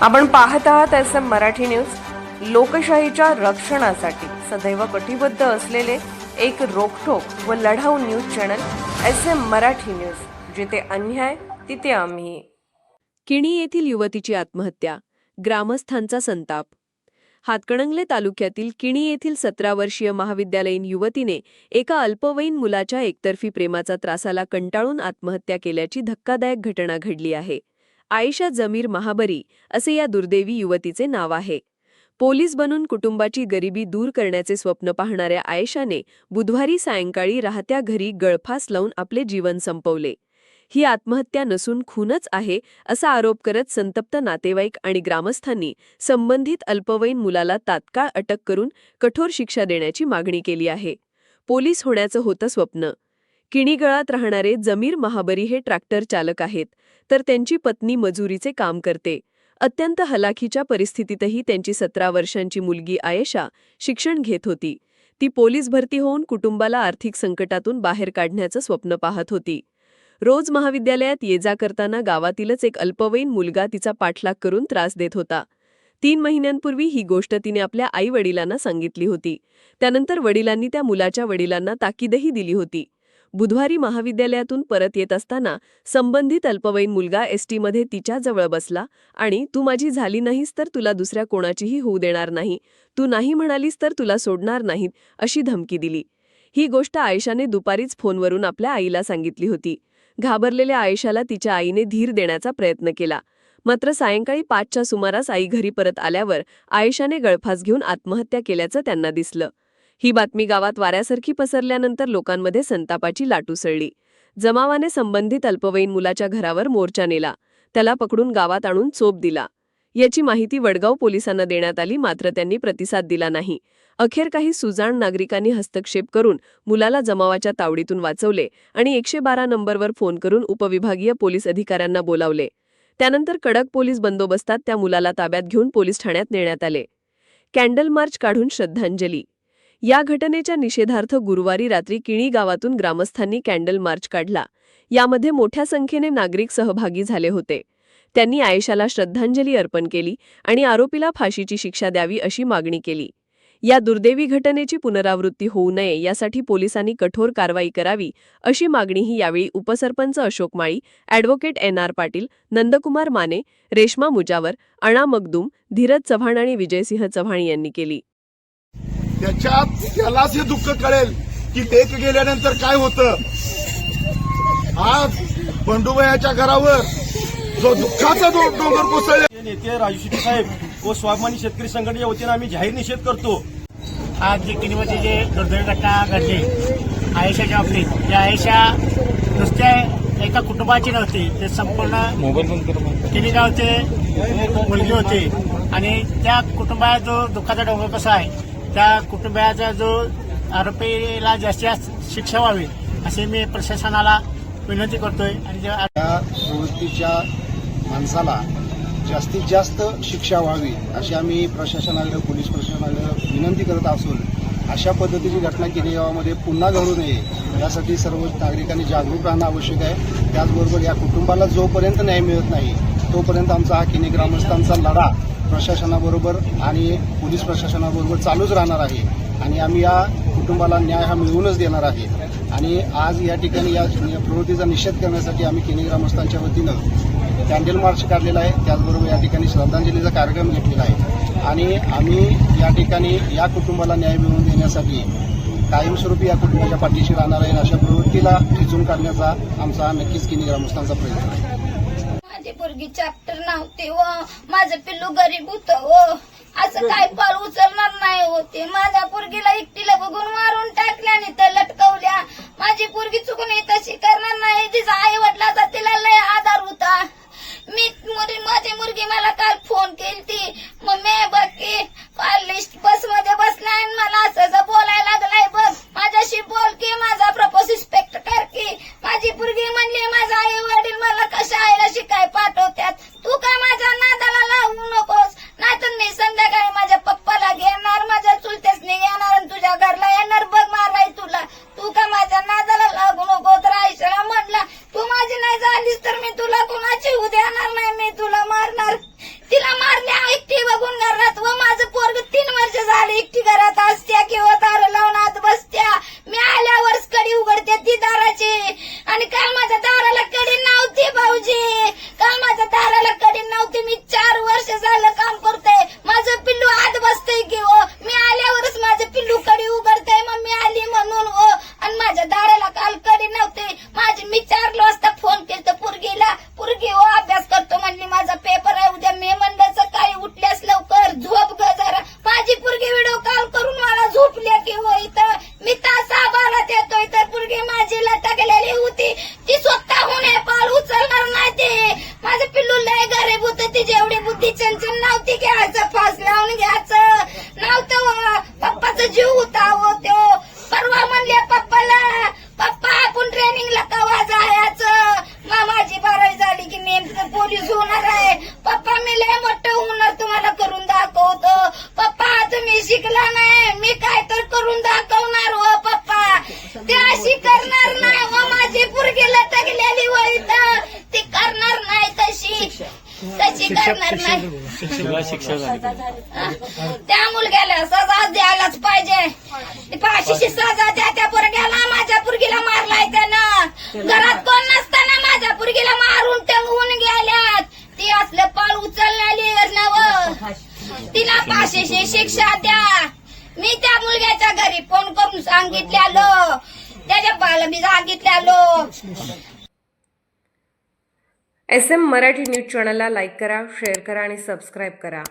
आपण पाहत आहात एस एम मराठी न्यूज. लोकशाहीच्या रक्षणासाठी सदैव कटिबद्ध असलेले एक रोखोक व लढाऊ news channel S M Marathi news. जिथे अन्याय तिथे आम्ही. किणी येथील युवतीची आत्महत्या ग्रामस्थांचा संताप. हातकणंगले तालुक्यातील किणी येथील सतरा वर्षीय महाविद्यालयीन युवतीने एका अल्पवयीन मुलाच्या एकतर्फी प्रेमाचा त्रासाला कंटाळून आत्महत्या केल्याची धक्कादायक घटना घडली आहे. आयशा जमीर महाबरी असे या दुर्दैवी युवतीचे नाव आहे. पोलीस बनून कुटुंबाची गरिबी दूर करण्याचे स्वप्न पाहणाऱ्या आयशाने बुधवारी सायंकाळी राहत्या घरी गळफास लावून आपले जीवन संपवले. ही आत्महत्या नसून खूनच आहे असा आरोप करत संतप्त नातेवाईक आणि ग्रामस्थांनी संबंधित अल्पवयीन मुलाला तात्काळ अटक करून कठोर शिक्षा देण्याची मागणी केली आहे. पोलीस होण्याचं होतं स्वप्न. किणीगळात राहणारे जमीर महाबरी हे ट्रॅक्टर चालक आहेत. तर त्यांची पत्नी मजुरीचे काम करते. अत्यंत हलाखीच्या परिस्थितीतही त्यांची सतरा वर्षांची मुलगी आयशा शिक्षण घेत होती. ती पोलीस भरती होऊन कुटुंबाला आर्थिक संकटातून बाहेर काढण्याचं स्वप्न पाहत होती. रोज महाविद्यालयात ये जा करताना गावातीलच एक अल्पवयीन मुलगा तिचा पाठलाग करून त्रास देत होता. तीन महिन्यांपूर्वी ही गोष्ट तिने आपल्या आई वडिलांना सांगितली होती. त्यानंतर वडिलांनी त्या मुलाच्या वडिलांना ताकीदही दिली होती. बुधवारी महाविद्यालयातून परत येत असताना संबंधित अल्पवयीन मुलगा एसटीमध्ये तिच्याजवळ बसला आणि तू माझी झाली नाहीस तर तुला दुसऱ्या कोणाचीही होऊ देणार नाही. तू नाही म्हणालीस तर तुला सोडणार नाहीत अशी धमकी दिली. ही गोष्ट आयशाने दुपारीच फोनवरून आपल्या आईला सांगितली होती. घाबरलेल्या आयशाला तिच्या आईने धीर देण्याचा प्रयत्न केला. मात्र सायंकाळी पाचच्या सुमारास आई घरी परत आल्यावर आयशाने गळफास घेऊन आत्महत्या केल्याचं त्यांना दिसलं. ही बातमी गावात वाऱ्यासारखी पसरल्यानंतर लोकांमध्ये संतापाची लाट उसळली. जमावाने संबंधित अल्पवयीन मुलाच्या घरावर मोर्चा नेला. त्याला पकडून गावात आणून चोप दिला. याची माहिती वडगाव पोलिसांना देण्यात आली मात्र त्यांनी प्रतिसाद दिला नाही. अखेर काही सुजाण नागरिकांनी हस्तक्षेप करून मुलाला जमावाच्या तावडीतून वाचवले आणि एकशे बारा नंबरवर फोन करून उपविभागीय पोलीस अधिकाऱ्यांना बोलावले. त्यानंतर कडक पोलीस बंदोबस्तात त्या मुलाला ताब्यात घेऊन पोलीस ठाण्यात नेण्यात आले. कॅन्डल मार्च काढून श्रद्धांजली या घटनेच्या निषेधार्थ गुरुवारी रात्री किणी गावातून ग्रामस्थांनी कॅन्डल मार्च काढला. यामध्ये मोठ्या संख्येने नागरिक सहभागी झाले होते. त्यांनी आयशाला श्रद्धांजली अर्पण केली आणि आरोपीला फाशीची शिक्षा द्यावी अशी मागणी केली. या दुर्दैवी घटनेची पुनरावृत्ती होऊ नये यासाठी पोलिसांनी कठोर कारवाई करावी अशी मागणीही यावेळी उपसरपंच Ashok Mali advocate N R Patil Nandkumar Mane Reshma Mujawar Anna Magdum Dheeraj Chavan आणि विजयसिंह चव्हाण यांनी केली. त्याच्यात त्यालाच हे दुःख कळेल की लेक गेल्यानंतर काय होतं. आज बंडूबायाच्या घरावर जो दुःखाचा दो- डोंगर कोसळला. नेते राजू शेट्टी साहेब व स्वाभिमानी शेतकरी संघटनेच्या वतीनं आम्ही जाहीर निषेध करतो. आज जे किनीमध्ये जे दुर्दैवी घटना घडली आयशाच्या बाबतीत या आयशा नुसत्या एका कुटुंबाची नव्हती ते संपूर्ण किनी गावचे मुलगी होती. आणि त्या कुटुंबाचा जो दुःखाचा डोंगर कसा आहे त्या कुटुंबियाचा जो आरोपीला जास्तीत जास्त शिक्षा व्हावी असे मी प्रशासनाला विनंती करतोय. आणि जे प्रवृत्तीच्या माणसाला जास्तीत जास्त शिक्षा व्हावी अशी आम्ही प्रशासनाकडे पोलीस प्रशासनाकडे विनंती करत असून अशा पद्धतीची घटना केली गावामध्ये पुन्हा घडू नये यासाठी सर्व नागरिकांनी जागरूक राहणं आवश्यक आहे. त्याचबरोबर या कुटुंबाला जोपर्यंत न्याय मिळत नाही तोपर्यंत आमचा हा किनी ग्रामस्थांचा लढा प्रशासनाबरोबर आणि पोलीस प्रशासनाबरोबर चालूच राहणार आहे. आणि आम्ही या कुटुंबाला न्याय हा मिळवूनच देणार आहे. आणि आज या ठिकाणी या प्रवृत्तीचा निषेध करण्यासाठी आम्ही केनी ग्रामस्थांच्या वतीनं कॅन्डल मार्च काढलेला आहे. त्याचबरोबर या ठिकाणी श्रद्धांजलीचा कार्यक्रम घेतलेला आहे. आणि आम्ही या ठिकाणी या कुटुंबाला न्याय मिळवून देण्यासाठी कायमस्वरूपी या कुटुंबाच्या पाठीशी राहणार आहे अशा प्रवृत्तीला ठिचून काढण्याचा आमचा नक्कीच केनी ग्रामस्थांचा प्रयत्न आहे. माझी पोरगी चॅप्टर नव्हती व माझं पिल्लू गरीब होत व हो. असं काय पाल उचलणार नाही होते माझ्या पोरगीला एकटीला बघून मारून टाकल्या आणि त्या लटकवल्या. माझी पोरगी चुकून तशी करणार नाही. तिचा आई वडिलाचा तिला लय आधार होता. मी मुली- माझी मुलगी मला काल फोन केली ती मम्मी बघ की काल बसमध्ये बसल्या आणि मला असं बोला आणि काल माझ्या दाराला मी लय मोठं होणार तुम्हाला करून दाखवतो. पप्पा तुम्ही शिकला नाही. मी काय तर करून दाखवणार हो पप्पा. ते अशी करणार नाही हो माझी पुरगी लटकलेली हो इथं. ती करणार नाही तशी. तशी करणार नाही. त्या मुलग्याला सजा द्यायलाच पाहिजे. ती फाशीची सजा द्या त्या पोरग्याला. माझ्या पुरगीला मारलाय त्यानं. घरात कोण नसताना माझ्या पुरगीला मारून टंगवून गेल्यात ती असलं पाल उचललेली तिला पाचशे शिक्षा द्या. मी त्या मुलग्याच्या घरी फोन करून सांगितल्यालो. त्याच्या बाला मी सांगितल्यालो. एस एम मराठी न्यूज चॅनलला लाईक करा शेअर करा आणि सबस्क्राईब करा.